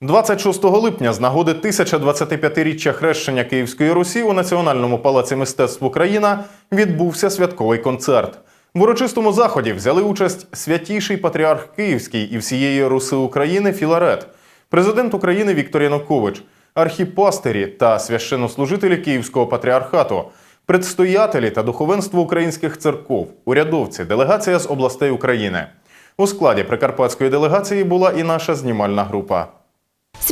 26 липня з нагоди 1025-річчя хрещення Київської Русі у Національному палаці мистецтв Україна відбувся святковий концерт. В урочистому заході взяли участь святіший патріарх Київський і всієї Руси України Філарет, президент України Віктор Янукович, архіпастирі та священнослужителі Київського патріархату, предстоятелі та духовенство українських церков, урядовці, делегація з областей України. У складі прикарпатської делегації була і наша знімальна група.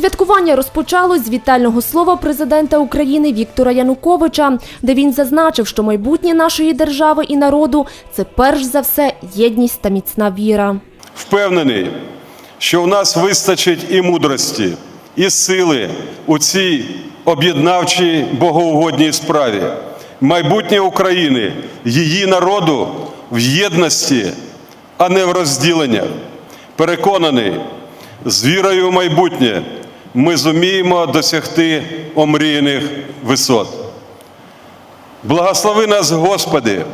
Святкування розпочалось з вітального слова президента України Віктора Януковича, де він зазначив, що майбутнє нашої держави і народу це перш за все єдність та міцна віра. Впевнений, що в нас вистачить і мудрості, і сили у цій об'єднавчій богоугодній справі. Майбутнє України, її народу в єдності, а не в розділеннях. Переконаний, з вірою в майбутнє ми зуміємо досягти омріяних висот. Благослови нас, Господи,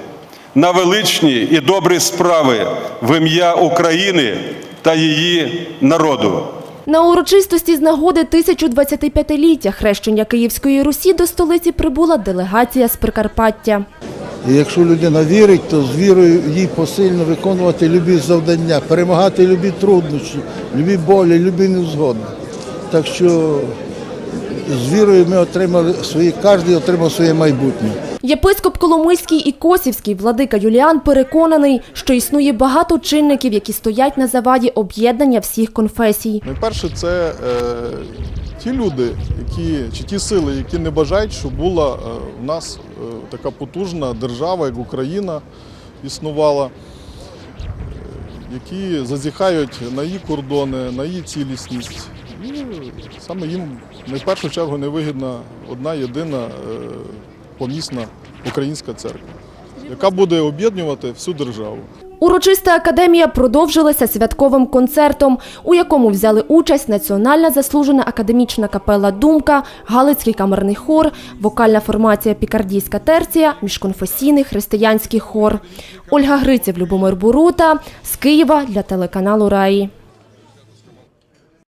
на величні і добрі справи в ім'я України та її народу. На урочистості з нагоди 1025-ліття хрещення Київської Русі до столиці прибула делегація з Прикарпаття. І якщо людина вірить, то з вірою їй посильно виконувати любі завдання, перемагати любі труднощі, любі болі, любі невзгоди. Так що з вірою ми отримали свої, кожен отримав своє майбутнє. Єпископ Коломийський і Косівський владика Юліан переконаний, що існує багато чинників, які стоять на заваді об'єднання всіх конфесій. Найперше, це е, ті люди, які чи ті сили, які не бажають, щоб була е, в нас е, така потужна держава, як Україна існувала, е, які зазіхають на її кордони, на її цілісність. Саме їм найпершу чергу невигідна одна єдина е, помісна українська церква, яка буде об'єднувати всю державу. Урочиста академія продовжилася святковим концертом, у якому взяли участь Національна заслужена академічна капела Думка, Галицький камерний хор, вокальна формація Пікардійська терція, міжконфесійний християнський хор. Ольга Гриців, Любомир Бурута з Києва для телеканалу Раї.